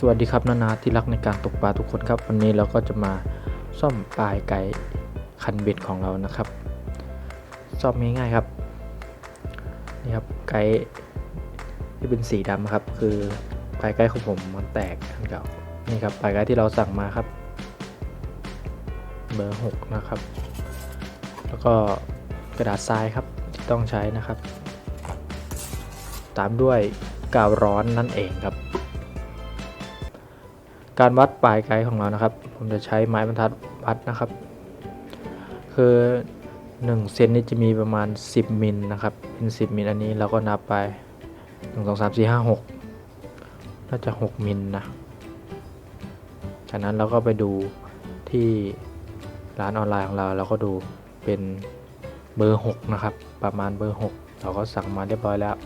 สวัสดีครับนานาที่รักในการตกปลาทุกคนครับ วันนี้เราก็จะมาซ่อมปลายไก่คันเบ็ดของเรานะครับ ซ่อมง่ายๆครับนี่ครับไก่ที่เป็นสีดำครับ คือปลายไก่ของผมมันแตกอันเก่านี่ครับปลายไก่ที่เราสั่งมาครับเบอร์หกนะครับ แล้วก็กระดาษทรายครับที่ต้องใช้นะครับ ตามด้วยกาวร้อนนั่นเองครับ การวัดปลายไกด์ของเรานะครับ ผมจะใช้ไม้บรรทัดวัดนะครับ คือ1เซนนี่จะมีประมาณ 10มิลนะครับ เป็น 10มิลอันนี้เราก็นับไป 1 2 3 4 5 6 น่าจะ 6มิลนะ จากนั้นเราก็ไปดูที่ร้านออนไลน์ของเราเราก็ดูเป็นเบอร์ 6 นะครับ ประมาณเบอร์ 6 เราก็สั่งมาเรียบร้อยแล้ว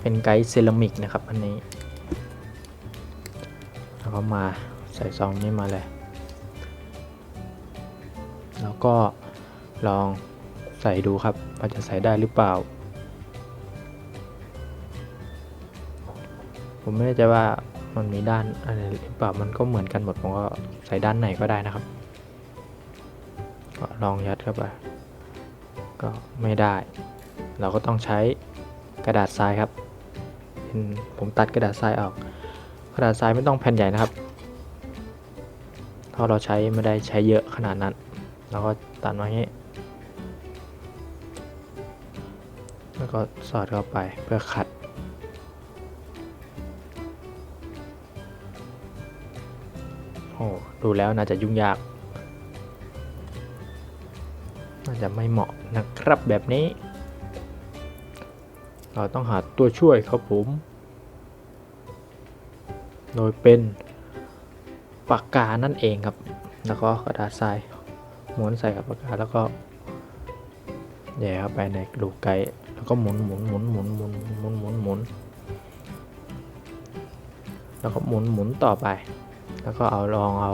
เป็นไกด์เซรามิกนะครับอันนี้ แล้วก็มาใส่ซองนี้มาเลย แล้วก็ลองใส่ดูครับว่าจะใส่ได้หรือเปล่า ผมไม่แน่ใจว่ามันมีด้านอะไรหรือเปล่ามันก็เหมือนกันหมดผมก็ใส่ด้านไหนก็ได้นะครับ ก็ลองยัดเข้าไปก็ไม่ได้ เราก็ต้องใช้กระดาษทรายครับเป็นผมตัดกระดาษทรายออก ระดาษทรายไม่ต้องแผ่นใหญ่นะครับเพราเราใช้ไม่ได้ใช้เยอะขนาดนั้นเราก็ตัดมาอย่างนี้ แล้วก็สอดเข้าไปเพื่อขัดโอ้ดูแล้วน่าจะยุ่งยาก น่าจะไม่เหมาะนะครับแบบนี้ เราต้องหาตัวช่วยครับผม โดยเป็นปากกานั่นเองครับ แล้วก็กระดาษทรายม้วนใส่กับปากกาแล้วก็แย่เข้าไปในลูกไก่แล้วก็หมุนหมุนหมุนหมุนหมุนหมุนหมุนหมุนแล้วก็หมุนหมุนต่อไป แล้วก็เอาลองเอา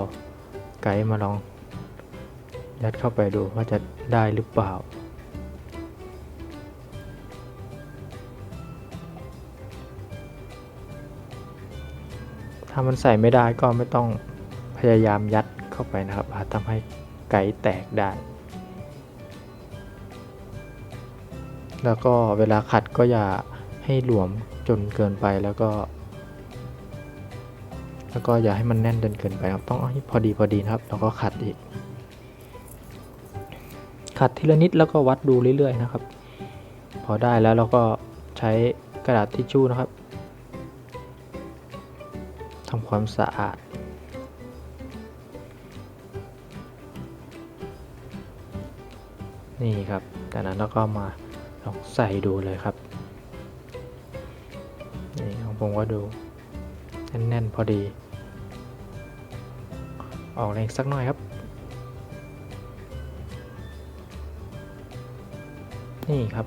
ไก่มาลองยัดเข้าไปดูว่าจะได้หรือเปล่า ถ้ามันใส่ไม่ได้ก็ไม่ต้องพยายามยัดเข้าไปนะครับอาจทำให้ไก่แตกได้ แล้วก็เวลาขัดก็อย่าให้หลวมจนเกินไปแล้วก็ แล้วก็อย่าให้มันแน่นจนเกินไปครับต้องให้พอดีพอดีนะครับ แล้วก็ขัดอีก ขัดทีละนิดแล้วก็วัดดูเรื่อยๆนะครับ พอได้แล้วเราก็ใช้กระดาษทิชชู่นะครับ ทำความสะอาด นี่ครับจากนั้นเราก็มาลองใส่ดูเลยครับ นี่ของผมก็ดูแน่นๆพอดี ออกแรงสักหน่อยครับ นี่ครับ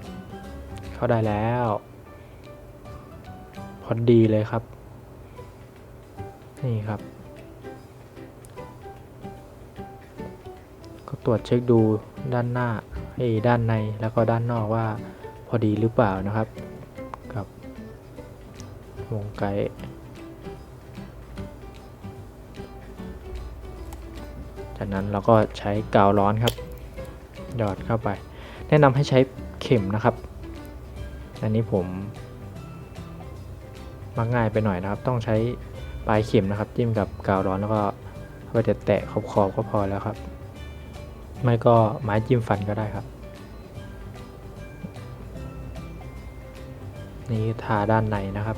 เข้าได้แล้ว พอดีเลยครับ นี่ครับ ก็ตรวจเช็คดูด้านหน้าเอ้ด้านในแล้วก็ด้านนอกว่าพอดีหรือเปล่านะครับ กับวงไกด์จากนั้นเราก็ใช้กาวร้อนครับหยอดเข้าไป แนะนำให้ใช้เข็มนะครับ อันนี้ผมมักง่ายไปหน่อยนะครับ ต้องใช้ ปลายเข็มนะครับ จิ้มกับกาวร้อนแล้วก็เพื่อจะแตะขอบขอบๆก็พอแล้วครับ ไม่ก็ไม้จิ้มฟันก็ได้ครับ นี่ทาด้านในนะครับ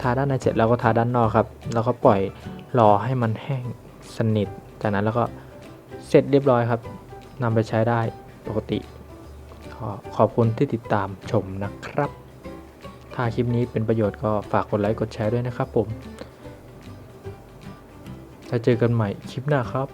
ทาด้านในเสร็จแล้วก็ทาด้านนอกครับแล้วก็ปล่อยรอให้มันแห้งสนิท จากนั้นแล้วก็เสร็จเรียบร้อยครับนำไปใช้ได้ปกติ ขอขอบคุณที่ติดตามชมนะครับ ถ้าคลิปนี้เป็นประโยชน์ก็ฝากกดไลค์กดแชร์ด้วยนะครับผม แล้วเจอกันใหม่คลิปหน้าครับ